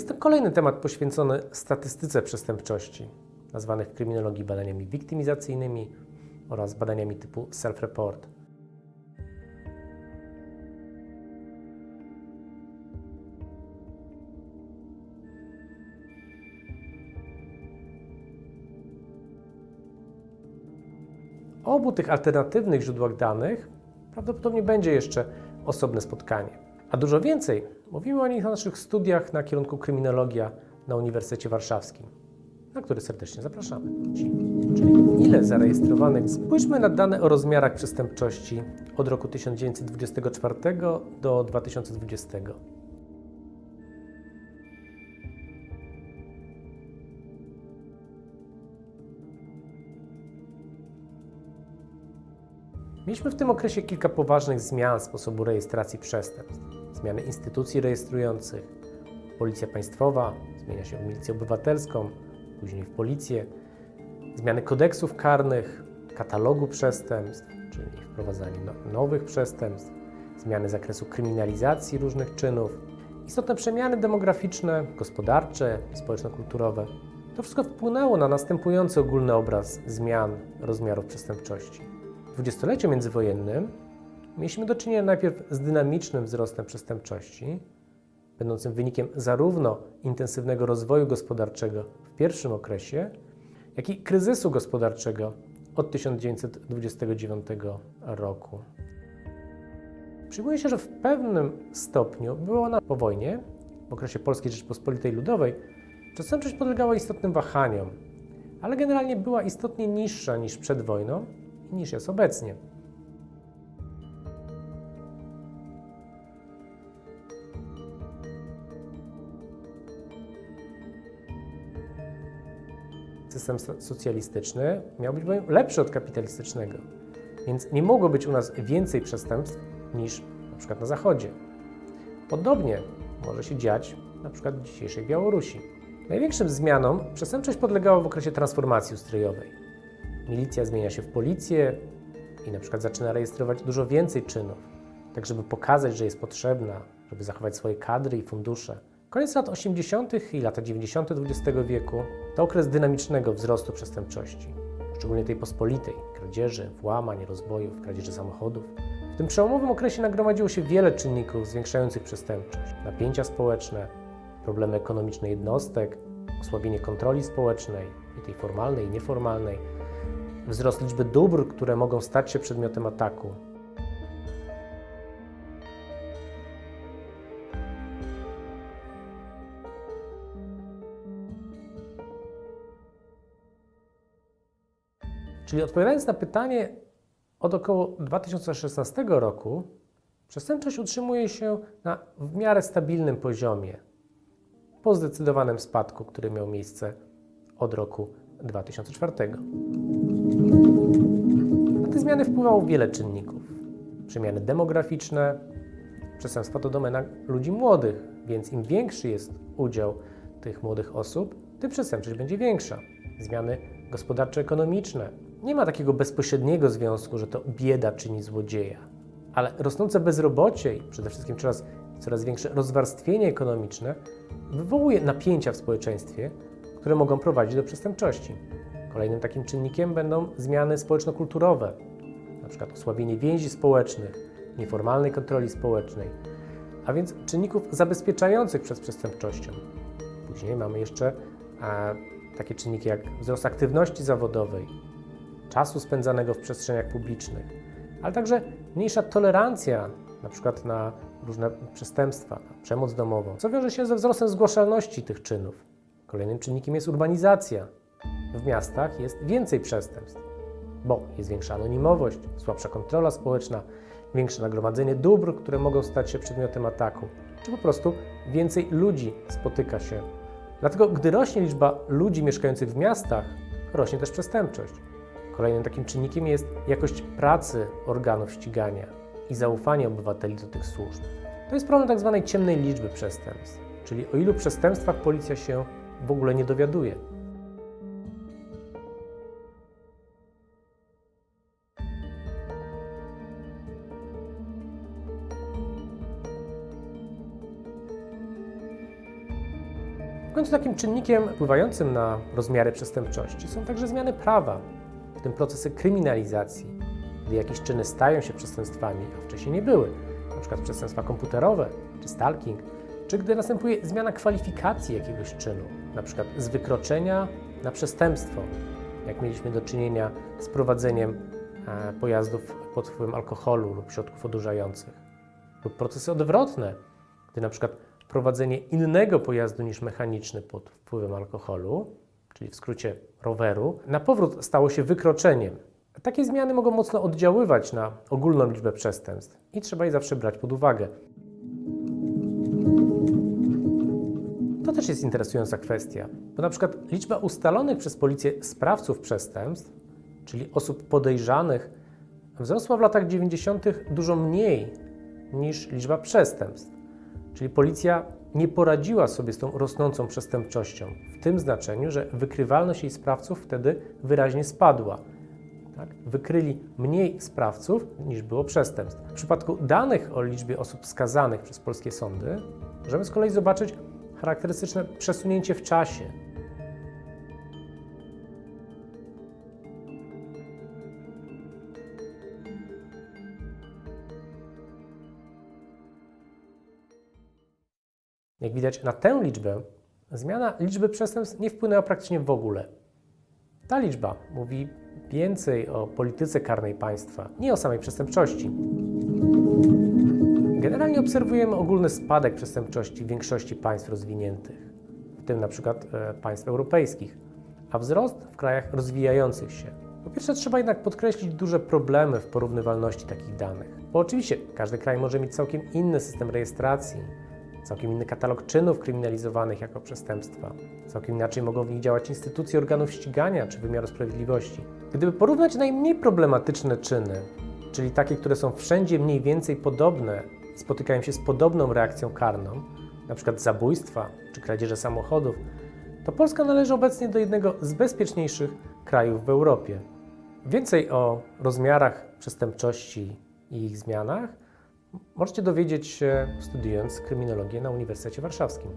Jest to kolejny temat poświęcony statystyce przestępczości, nazwanych w kryminologii badaniami wiktymizacyjnymi oraz badaniami typu self-report. O obu tych alternatywnych źródłach danych prawdopodobnie będzie jeszcze osobne spotkanie. A dużo więcej mówimy o nich na naszych studiach na kierunku kryminologia na Uniwersytecie Warszawskim, na który serdecznie zapraszamy. Czyli ile zarejestrowanych? Spójrzmy na dane o rozmiarach przestępczości od roku 1924 do 2020. Mieliśmy w tym okresie kilka poważnych zmian sposobu rejestracji przestępstw. Zmiany instytucji rejestrujących, Policja Państwowa zmienia się w Milicję Obywatelską, później w Policję, zmiany kodeksów karnych, katalogu przestępstw, czyli wprowadzanie no- nowych przestępstw, zmiany zakresu kryminalizacji różnych czynów, istotne przemiany demograficzne, gospodarcze, społeczno-kulturowe. To wszystko wpłynęło na następujący ogólny obraz zmian rozmiarów przestępczości. W dwudziestoleciu międzywojennym mieliśmy do czynienia najpierw z dynamicznym wzrostem przestępczości, będącym wynikiem zarówno intensywnego rozwoju gospodarczego w pierwszym okresie, jak i kryzysu gospodarczego od 1929 roku. Przyjmuje się, że w pewnym stopniu była ona po wojnie, w okresie Polskiej Rzeczypospolitej Ludowej, przestępczość podlegała istotnym wahaniom, ale generalnie była istotnie niższa niż przed wojną i niż jest obecnie. System so- socjalistyczny miał być lepszy od kapitalistycznego, więc nie mogło być u nas więcej przestępstw niż na przykład na Zachodzie. Podobnie może się dziać na przykład w dzisiejszej Białorusi. Największym zmianom przestępczość podlegała w okresie transformacji ustrojowej. Milicja zmienia się w policję i na przykład zaczyna rejestrować dużo więcej czynów, tak żeby pokazać, że jest potrzebna, żeby zachować swoje kadry i fundusze. Koniec lat 80. i lata 90. XX wieku to okres dynamicznego wzrostu przestępczości, szczególnie tej pospolitej, kradzieży, włamań, rozbojów, kradzieży samochodów. W tym przełomowym okresie nagromadziło się wiele czynników zwiększających przestępczość. Napięcia społeczne, problemy ekonomiczne jednostek, osłabienie kontroli społecznej, i tej formalnej i nieformalnej, wzrost liczby dóbr, które mogą stać się przedmiotem ataku. Czyli odpowiadając na pytanie, od około 2016 roku przestępczość utrzymuje się na w miarę stabilnym poziomie, po zdecydowanym spadku, który miał miejsce od roku 2004. Na te zmiany wpływało wiele czynników. Przemiany demograficzne, przestępstwa to domena ludzi młodych, więc im większy jest udział tych młodych osób, tym przestępczość będzie większa. Zmiany gospodarczo-ekonomiczne. Nie ma takiego bezpośredniego związku, że to bieda czyni złodzieja, ale rosnące bezrobocie i przede wszystkim coraz, coraz większe rozwarstwienie ekonomiczne wywołuje napięcia w społeczeństwie, które mogą prowadzić do przestępczości. Kolejnym takim czynnikiem będą zmiany społeczno-kulturowe, np. osłabienie więzi społecznych, nieformalnej kontroli społecznej, a więc czynników zabezpieczających przed przestępczością. Później mamy jeszcze e, takie czynniki jak wzrost aktywności zawodowej, czasu spędzanego w przestrzeniach publicznych, ale także mniejsza tolerancja na przykład na różne przestępstwa, na przemoc domową, co wiąże się ze wzrostem zgłaszalności tych czynów. Kolejnym czynnikiem jest urbanizacja. W miastach jest więcej przestępstw, bo jest większa anonimowość, słabsza kontrola społeczna, większe nagromadzenie dóbr, które mogą stać się przedmiotem ataku, czy po prostu więcej ludzi spotyka się. Dlatego, gdy rośnie liczba ludzi mieszkających w miastach, rośnie też przestępczość. Kolejnym takim czynnikiem jest jakość pracy organów ścigania i zaufanie obywateli do tych służb. To jest problem tak zwanej ciemnej liczby przestępstw, czyli o ilu przestępstwach policja się w ogóle nie dowiaduje. W końcu takim czynnikiem wpływającym na rozmiary przestępczości są także zmiany prawa, w tym procesy kryminalizacji, gdy jakieś czyny stają się przestępstwami, a wcześniej nie były, przykład przestępstwa komputerowe czy stalking, czy gdy następuje zmiana kwalifikacji jakiegoś czynu, przykład z wykroczenia na przestępstwo, jak mieliśmy do czynienia z prowadzeniem e, pojazdów pod wpływem alkoholu lub środków odurzających, lub procesy odwrotne, gdy przykład prowadzenie innego pojazdu niż mechaniczny pod wpływem alkoholu, czyli w skrócie roweru, na powrót stało się wykroczeniem. Takie zmiany mogą mocno oddziaływać na ogólną liczbę przestępstw i trzeba je zawsze brać pod uwagę. To też jest interesująca kwestia, bo na przykład liczba ustalonych przez policję sprawców przestępstw, czyli osób podejrzanych, wzrosła w latach 90. dużo mniej niż liczba przestępstw. Czyli policja nie poradziła sobie z tą rosnącą przestępczością, w tym znaczeniu, że wykrywalność jej sprawców wtedy wyraźnie spadła. Tak? Wykryli mniej sprawców niż było przestępstw. W przypadku danych o liczbie osób skazanych przez polskie sądy, możemy z kolei zobaczyć charakterystyczne przesunięcie w czasie. Jak widać, na tę liczbę zmiana liczby przestępstw nie wpłynęła praktycznie w ogóle. Ta liczba mówi więcej o polityce karnej państwa, nie o samej przestępczości. Generalnie obserwujemy ogólny spadek przestępczości w większości państw rozwiniętych, w tym na przykład e, państw europejskich, a wzrost w krajach rozwijających się. Po pierwsze, trzeba jednak podkreślić duże problemy w porównywalności takich danych, bo oczywiście każdy kraj może mieć całkiem inny system rejestracji, całkiem inny katalog czynów kryminalizowanych jako przestępstwa. Całkiem inaczej mogą w nich działać instytucje organów ścigania czy wymiaru sprawiedliwości. Gdyby porównać najmniej problematyczne czyny, czyli takie, które są wszędzie mniej więcej podobne spotykają się z podobną reakcją karną, np. zabójstwa czy kradzieże samochodów, to Polska należy obecnie do jednego z bezpieczniejszych krajów w Europie. Więcej o rozmiarach przestępczości i ich zmianach możecie dowiedzieć się studiując kryminologię na Uniwersytecie Warszawskim.